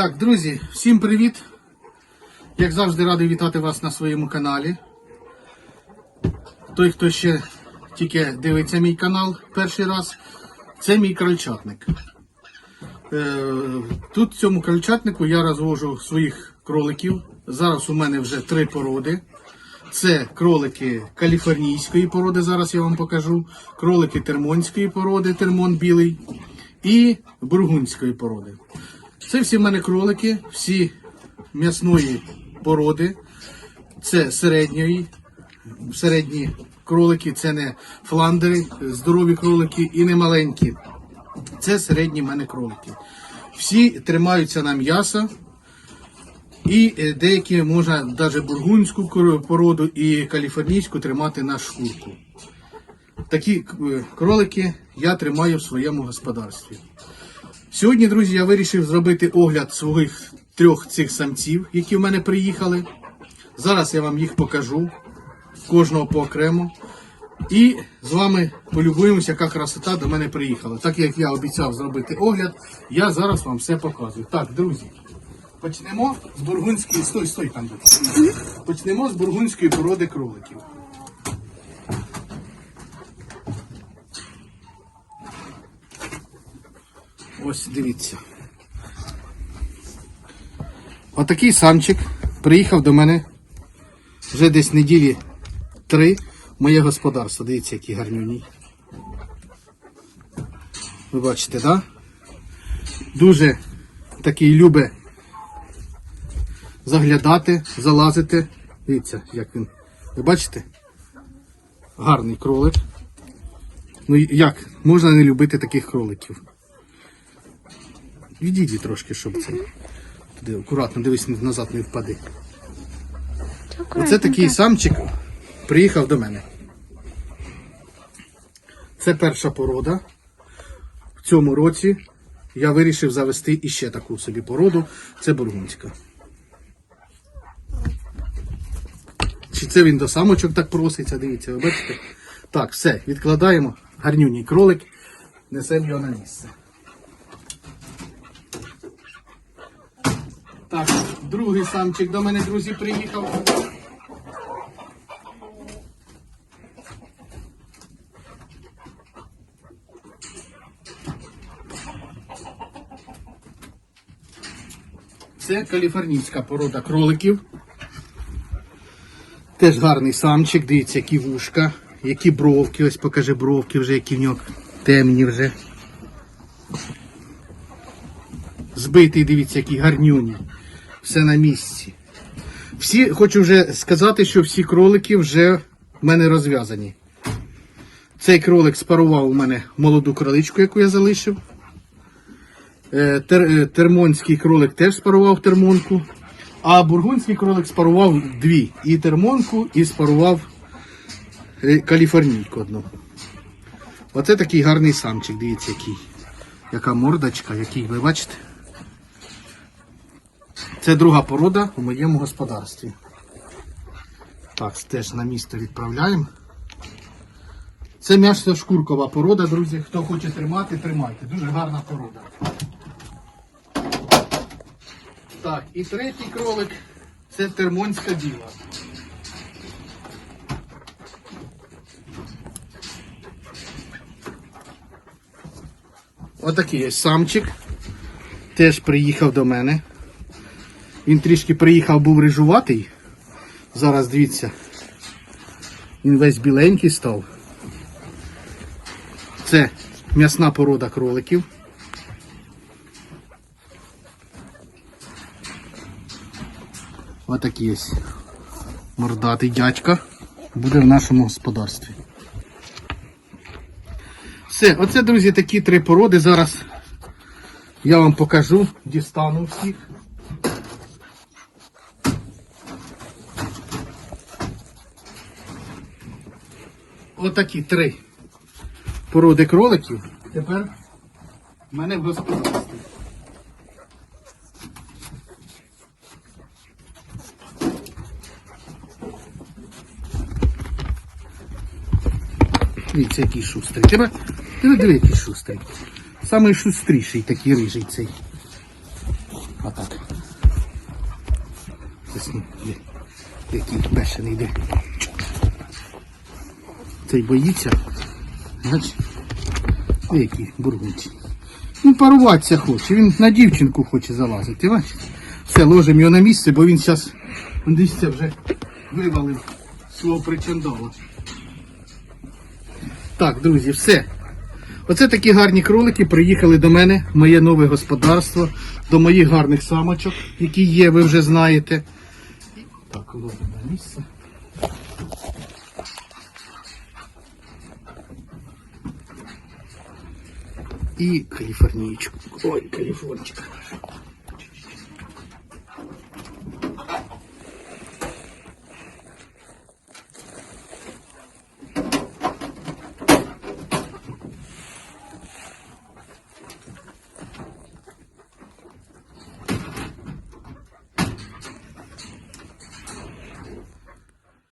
Так, друзі, всім привіт! Як завжди радий вітати вас на своєму каналі. Той, хто ще тільки дивиться мій канал перший раз, це мій крольчатник. Е, Тут в цьому крольчатнику я розвожу своїх кроликів. Зараз у мене вже три породи. Це кролики каліфорнійської породи, зараз я вам покажу. Кролики термонської породи, термон білий, і бургундської породи. Це всі в мене кролики, всі м'ясної породи. Це середньої, середні кролики, це не фландери, здорові кролики і не маленькі. Це середні в мене кролики. Всі тримаються на м'ясо. І е, деякі можна навіть бургундську кор- породу і каліфорнійську тримати на шкурку. Такі е, кролики я тримаю в своєму господарстві. Сьогодні, друзі, я вирішив зробити огляд своїх трьох цих самців, які в мене приїхали. Зараз я вам їх покажу, кожного по окремо. І з вами полюбуємося, яка красота до мене приїхала. Так як я обіцяв зробити огляд, я зараз вам все показую. Так, друзі, почнемо з бургундської. Стой, стой там. Почнемо з бургундської породи кроликів. Ось дивіться. Отакий самчик приїхав до мене вже десь неділі три моє господарство. Дивіться, який гарнюній. Ви бачите? Да? Дуже такий любе заглядати, залазити. Дивіться, як він. Ви бачите? Гарний кролик. Ну як? Можна не любити таких кроликів. Відійди трошки, щоб це. Туди акуратно, дивись, назад не впади. Оце такий самчик приїхав до мене. Це перша порода. В цьому році я вирішив завести іще таку собі породу. Це бургундська. Чи це він до самочок так проситься, дивіться, ви бачите? Так, все, відкладаємо. Гарнюній кролик, несемо його на місце. Так, другий самчик до мене, друзі, приїхав. Це каліфорнійська порода кроликів. Теж гарний самчик, дивіться, які вушка, які бровки, ось покажи бровки вже, які в нього темні вже. Збитий, дивіться, які гарнюні. Все на місці. Всі, хочу вже сказати, що всі кролики вже в мене розв'язані. Цей кролик спарував у мене молоду кроличку, яку я залишив. Е, Тер, е, термонський кролик теж спарував термонку. А бургундський кролик спарував дві. І термонку, і спарував е, каліфорнійку одну. Оце такий гарний самчик, дивіться, який. Яка мордочка, який, ви бачите? Це друга порода у моєму господарстві. Так, теж на місто відправляємо. Це м'ясо-шкуркова порода, друзі. Хто хоче тримати, тримайте. Дуже гарна порода. Так, і третій кролик це термонська біла. Отакий ось самчик. Теж приїхав до мене. Він трішки приїхав, був рижуватий. Зараз дивіться. Він весь біленький став. Це м'ясна порода кроликів. Отакий ось мордатий дядька буде в нашому господарстві. Все, оце, друзі, такі три породи. Зараз я вам покажу, дістану всіх. Отакі три породи кроликів. Тепер в мене в господарстві. Дивіться, який шустрий. Тебе, диви, який шустрий. Самий шустріший такий рижий цей. Отак. Який бешений йде. Цей боїться. Бач? Який бургунці. Він паруватися хоче, він на дівчинку хоче залазити, бачиш? Все, ложимо його на місце, бо він зараз це вже вивалив свого причандала. Так, друзі, все. Оце такі гарні кролики приїхали до мене, моє нове господарство, до моїх гарних самочок, які є, ви вже знаєте. Так, ложимо на місце. І калифорнийчик. Ой, каліфорничка.